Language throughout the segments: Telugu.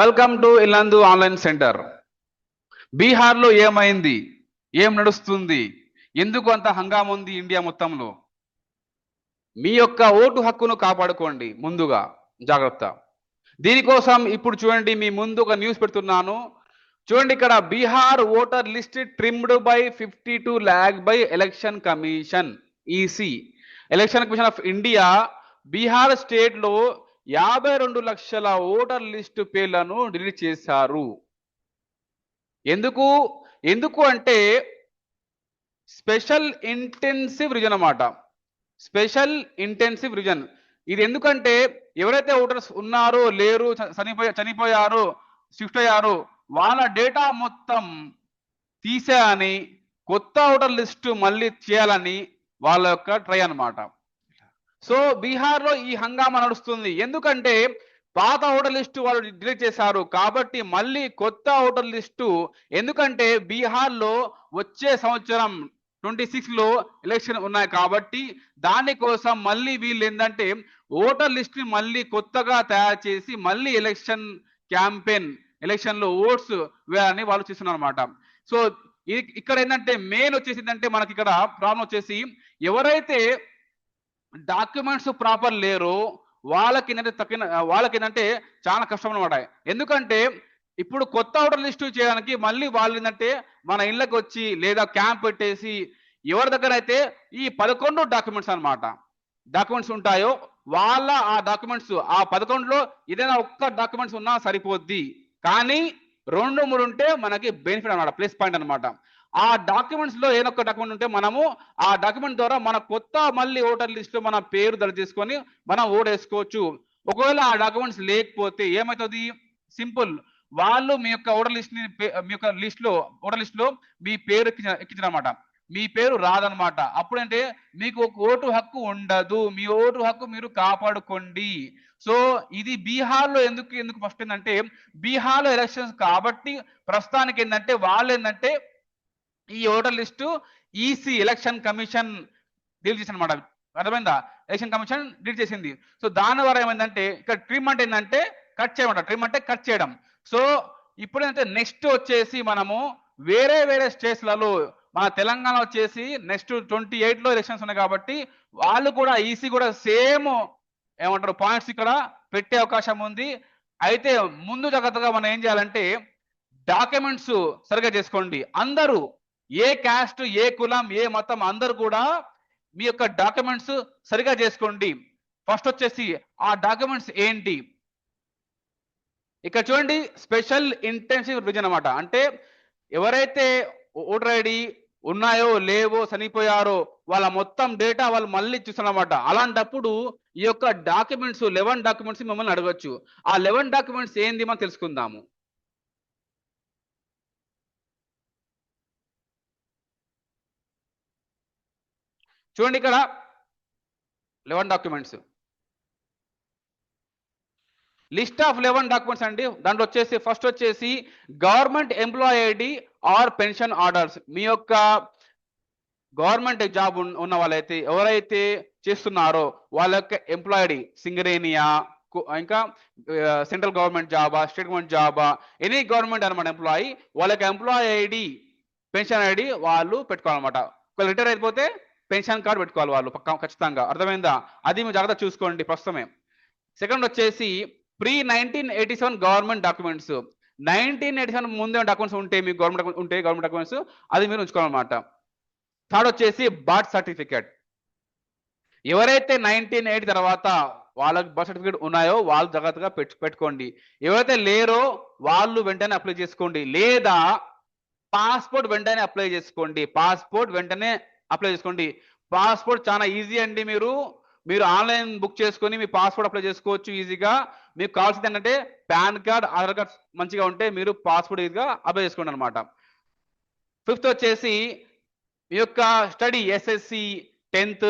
Welcome to Illandu online centre బీహార్లో ఏమైంది? ఏం నడుస్తుంది? ఎందుకు అంత హంగామ ఉంది ఇండియా మొత్తంలో? మీ యొక్క ఓటు హక్కును కాపాడుకోండి ముందుగా. జాగ్రత్త. దీనికోసం ఇప్పుడు చూడండి మీ ముందు ఒక న్యూస్ పెడుతున్నాను. చూడండి ఇక్కడ Bihar voter list trimmed by fifty two lakh by election commission EC election commission of India Bihar స్టేట్లో యాభై రెండు లక్షల ఓటర్ లిస్ట్ పేర్లను డిలీట్ చేశారు. ఎందుకు? ఎందుకు అంటే స్పెషల్ ఇంటెన్సివ్ రిజన్ అన్నమాట. Special intensive revision. ఇది ఎందుకంటే ఎవరైతే ఓటర్స్ ఉన్నారో లేరు చనిపోయా చనిపోయారో షిఫ్ట్ అయ్యారో వాళ్ళ డేటా మొత్తం తీసేయని కొత్త ఓటర్ లిస్టు మళ్ళీ చేయాలని వాళ్ళ యొక్క ట్రై అన్నమాట. సో బీహార్లో ఈ హంగామా నడుస్తుంది. ఎందుకంటే పాత ఓటర్ లిస్టు వాళ్ళు డిలీట్ చేశారు. కాబట్టి మళ్ళీ కొత్త ఓటర్ లిస్టు ఎందుకంటే బీహార్లో వచ్చే సంవత్సరం ట్వంటీ సిక్స్లో ఎలక్షన్ ఉన్నాయి కాబట్టి దానికోసం మళ్ళీ వీళ్ళు ఏంటంటే ఓటర్ లిస్ట్ని మళ్ళీ కొత్తగా తయారు చేసి మళ్ళీ ఎలక్షన్ క్యాంపెయిన్ ఎలక్షన్లో ఓట్స్ వేయాలని వాళ్ళు చేస్తున్నారు అనమాట సో ఇక్కడ ఏంటంటే మెయిన్ వచ్చేసి ఏంటంటే మనకి ఇక్కడ ప్రాబ్లం వచ్చేసి ఎవరైతే డాక్యుమెంట్స్ ప్రాపర్ లేరు. వాళ్ళకి ఏంటంటే తక్కిన వాళ్ళకి ఏంటంటే చాలా కష్టం అనమాట ఎందుకంటే ఇప్పుడు కొత్త ఓటర్ లిస్టు చేయడానికి మళ్ళీ వాళ్ళు ఏంటంటే మన ఇళ్ళకి వచ్చి లేదా క్యాంప్ పెట్టేసి ఎవరి దగ్గర అయితే ఈ పదకొండు డాక్యుమెంట్స్ అన్నమాట. డాక్యుమెంట్స్ ఉంటాయో వాళ్ళ ఆ డాక్యుమెంట్స్ ఆ పదకొండులో ఏదైనా ఒక్క డాక్యుమెంట్స్ ఉన్నా సరిపోద్ది. కానీ రెండు మూడు ఉంటే మనకి బెనిఫిట్ అనమాట ప్లస్ పాయింట్ అనమాట ఆ డాక్యుమెంట్స్లో ఏదో డాక్యుమెంట్ ఉంటే మనము ఆ డాక్యుమెంట్ ద్వారా మన కొత్త మళ్ళీ ఓటర్ లిస్ట్లో మన పేరు దర చేసుకొని మనం ఓడేసుకోవచ్చు. ఒకవేళ ఆ డాక్యుమెంట్స్ లేకపోతే ఏమవుతుంది సింపుల్. వాళ్ళు మీ యొక్క ఓటర్ లిస్ట్ని పే- మీ యొక్క లిస్ట్లో ఓటర్ లిస్ట్లో మీ పేరు ఎక్కించిన ఎక్కించారన్నమాట. మీ పేరు రాదనమాట అప్పుడంటే మీకు ఒక ఓటు హక్కు ఉండదు. మీ ఓటు హక్కు మీరు కాపాడుకోండి. సో ఇది బీహార్లో ఎందుకు ఎందుకు ఫస్ట్ ఏంటంటే బీహార్లో ఎలక్షన్స్ కాబట్టి ప్రస్తుతానికి ఏంటంటే వాళ్ళు ఏంటంటే ఈ voter list EC election commission deal చేసింది అనమాట అర్థమైందా? ఎలక్షన్ కమిషన్ డీల్ చేసింది. సో దాని ద్వారా ఏమైందంటే ఇక్కడ ట్రీట్మెంట్ ఏంటంటే కట్ చేయమంట ట్రిమ్ అంటే కట్ చేయడం. సో ఇప్పుడు ఏంటంటే నెక్స్ట్ వచ్చేసి మనము వేరే వేరే స్టేట్స్లలో మన తెలంగాణ వచ్చేసి నెక్స్ట్ ట్వంటీ ఎయిట్లో ఎలక్షన్స్ ఉన్నాయి కాబట్టి వాళ్ళు కూడా ఈసీ కూడా సేమ్ ఏమంటారు పాయింట్స్ ఇక్కడ పెట్టే అవకాశం ఉంది. అయితే ముందు జాగ్రత్తగా మనం ఏం చేయాలంటే డాక్యుమెంట్స్ సరిగ్గా చేసుకోండి. అందరూ ఏ క్యాస్ట్ ఏ కులం ఏ మతం అందరూ కూడా మీ యొక్క డాక్యుమెంట్స్ సరిగా చేసుకోండి. ఫస్ట్ వచ్చేసి ఆ డాక్యుమెంట్స్ ఏంటి? ఇక్కడ చూడండి స్పెషల్ ఇంటెన్సివ్ రివిజన్ అన్నమాట. అంటే ఎవరైతే ఓటర్ ఐడి ఉన్నాయో లేవో చనిపోయారో వాళ్ళ మొత్తం డేటా వాళ్ళు మళ్ళీ చూస్తారనమాట అలాంటప్పుడు ఈ యొక్క డాక్యుమెంట్స్ లెవెన్ డాక్యుమెంట్స్ మిమ్మల్ని అడగచ్చు. ఆ లెవెన్ డాక్యుమెంట్స్ ఏంది మనం తెలుసుకుందాము. చూడండి ఇక్కడ eleven documents. List of eleven documents అండి. దాంట్లో వచ్చేసి ఫస్ట్ వచ్చేసి government employee ID or pension orders. మీ యొక్క గవర్నమెంట్ జాబ్ ఉన్న వాళ్ళైతే ఎవరైతే చేస్తున్నారో వాళ్ళ యొక్క ఎంప్లాయ్ ఐడి సింగరేనియా ఇంకా సెంట్రల్ గవర్నమెంట్ జాబా స్టేట్ గవర్నమెంట్ జాబా ఎనీ గవర్నమెంట్ అనమాట ఎంప్లాయీ వాళ్ళ యొక్క ఎంప్లాయ్ ఐడి పెన్షన్ ఐడి వాళ్ళు పెట్టుకోవాలన్నమాట. ఒకవేళ రిటైర్ అయిపోతే పెన్షన్ కార్డు పెట్టుకోవాలి వాళ్ళు పక్క ఖచ్చితంగా. అర్థమైందా? అది మీరు జాగ్రత్త చూసుకోండి ప్రస్తుతమే. సెకండ్ వచ్చేసి pre nineteen eighty seven government documents. Nineteen eighty seven ముందే డాక్యుమెంట్స్ ఉంటే మీకు గవర్నమెంట్ ఉంటే గవర్నమెంట్ డాక్యుమెంట్స్ అది మీరు ఉంచుకోవాలన్నమాట. థర్డ్ వచ్చేసి బర్త్ సర్టిఫికేట్. ఎవరైతే నైన్టీన్ ఎయిటీ తర్వాత వాళ్ళకి బర్త్ సర్టిఫికేట్ ఉన్నాయో వాళ్ళు జాగ్రత్తగా పెట్టు పెట్టుకోండి. ఎవరైతే లేరో వాళ్ళు వెంటనే అప్లై చేసుకోండి. లేదా పాస్పోర్ట్ వెంటనే అప్లై చేసుకోండి. పాస్పోర్ట్ వెంటనే అప్లై చేసుకోండి. పాస్పోర్ట్ చాలా ఈజీ అండి మీరు. మీరు ఆన్లైన్ బుక్ చేసుకొని మీ పాస్పోర్ట్ అప్లై చేసుకోవచ్చు ఈజీగా. మీకు కావాల్సింది ఏంటంటే పాన్ కార్డ్ ఆధార్ కార్డ్ మంచిగా ఉంటే మీరు పాస్పోర్ట్ ఈజీగా అప్లై చేసుకోండి అనమాట ఫిఫ్త్ వచ్చేసి మీ యొక్క study SSC tenth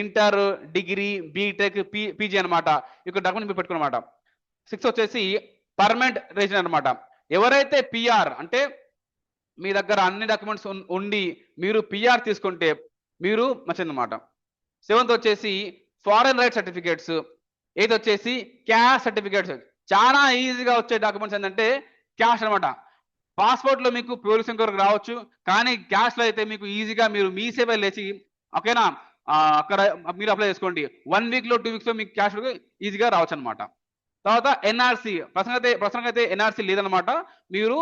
inter degree BTech P PG అనమాట ఈ యొక్క డాక్యుమెంట్ మీరు పెట్టుకున్నమాట. సిక్స్త్ వచ్చేసి పర్మనెంట్ రెసిడెంట్ అనమాట ఎవరైతే పిఆర్ అంటే మీ దగ్గర అన్ని డాక్యుమెంట్స్ ఉండి మీరు పిఆర్ తీసుకుంటే మీరు మంచిదన్నమాట సెవెంత్ వచ్చేసి ఫారెన్ రైట్ సర్టిఫికేట్స్. ఎయిత్ వచ్చేసి క్యాష్ సర్టిఫికేట్స్. చాలా ఈజీగా వచ్చే డాక్యుమెంట్స్ ఏంటంటే క్యాష్ అన్నమాట పాస్పోర్ట్లో మీకు పోలీస్ ఎంక్వైరీ రావచ్చు కానీ క్యాష్లో అయితే మీకు ఈజీగా మీరు మీ సేవ లేచి ఓకేనా? అక్కడ మీరు అప్లై చేసుకోండి. వన్ వీక్లో టూ వీక్స్లో మీకు క్యాష్ ఈజీగా రావచ్చు అనమాట తర్వాత ఎన్ఆర్సి. ప్రసంగ అయితే ప్రసంగ అయితే ఎన్ఆర్సి లేదనమాట. మీరు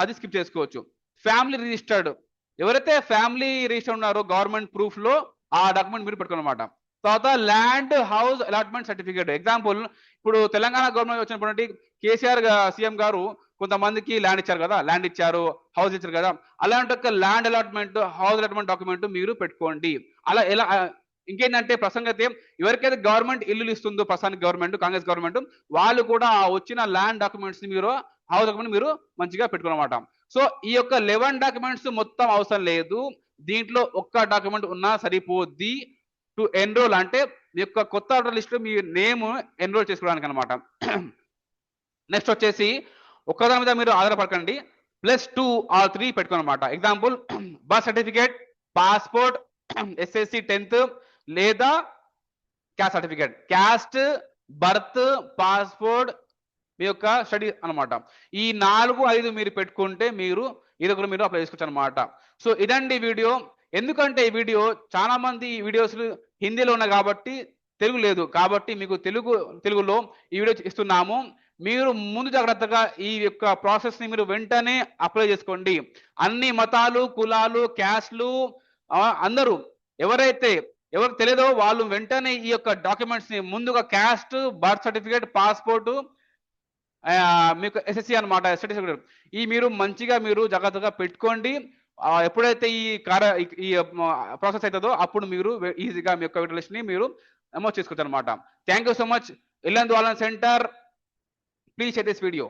అది స్కిప్ చేసుకోవచ్చు. ఫ్యామిలీ రిజిస్టర్డ్ ఎవరైతే ఫ్యామిలీ రిజిస్టర్ ఉన్నారో గవర్నమెంట్ ప్రూఫ్లో ఆ డాక్యుమెంట్ మీరు పెట్టుకోనమాట తర్వాత land house allotment certificate example ఇప్పుడు తెలంగాణ గవర్నమెంట్ వచ్చినటువంటి కేసీఆర్ సీఎం గారు కొంతమందికి ల్యాండ్ ఇచ్చారు కదా ల్యాండ్ ఇచ్చారు హౌస్ ఇచ్చారు కదా. అలాంటి ఒక land allotment house allotment document మీరు పెట్టుకోండి. అలా ఎలా ఇంకేంటంటే ప్రసంగతే ఎవరికైతే గవర్నమెంట్ ఇల్లులు ఇస్తుందో ప్రస్తుతానికి గవర్నమెంట్ కాంగ్రెస్ గవర్నమెంట్ వాళ్ళు కూడా వచ్చిన ల్యాండ్ డాక్యుమెంట్స్ మీరు హౌస్ డాక్యుమెంట్ మీరు మంచిగా పెట్టుకోనమాట సో ఈ యొక్క లెవెన్ డాక్యుమెంట్స్ మొత్తం అవసరం లేదు. దీంట్లో ఒక్క డాక్యుమెంట్ ఉన్నా సరిపోద్ది. టు ఎన్రోల్ అంటే మీ యొక్క కొత్త ఆర్డర్ లిస్ట్ మీ నేమ్ ఎన్రోల్ చేసుకోవడానికి అనమాట నెక్స్ట్ వచ్చేసి ఒక్కదాని మీద మీరు ఆధారపడకండి. Plus two or three పెట్టుకోనమాట. Example birth certificate passport SSC tenth లేదా caste certificate caste birth passport మీ యొక్క స్టడీ అనమాట ఈ నాలుగు ఐదు మీరు పెట్టుకుంటే మీరు ఇది ఒకరు మీరు అప్లై చేసుకోవచ్చు అనమాట సో ఇదండి వీడియో. ఎందుకంటే ఈ వీడియో చాలా మంది ఈ వీడియోస్ హిందీలో ఉన్నాయి కాబట్టి తెలుగు లేదు. కాబట్టి మీకు తెలుగు తెలుగులో ఈ వీడియో ఇస్తున్నాము. మీరు ముందు జాగ్రత్తగా ఈ యొక్క ప్రాసెస్ని మీరు వెంటనే అప్లై చేసుకోండి. అన్ని మతాలు కులాలు క్యాస్ట్లు అందరూ ఎవరైతే ఎవరికి తెలియదో వాళ్ళు వెంటనే ఈ యొక్క డాక్యుమెంట్స్ని ముందుగా క్యాస్ట్ బర్త్ సర్టిఫికేట్ పాస్పోర్టు మీకు ఎస్ఎస్సి అనమాట సర్టిఫికేట్ ఈ మీరు మంచిగా మీరు జాగ్రత్తగా పెట్టుకోండి. ఎప్పుడైతే ఈ కార్య ఈ- ప్రాసెస్ అవుతుందో అప్పుడు మీరు ఈజీగా మీ యొక్క లిస్ట్ని మీరు నమోదు చేసుకోవచ్చు అనమాట thank you so much Illandu centre please share this video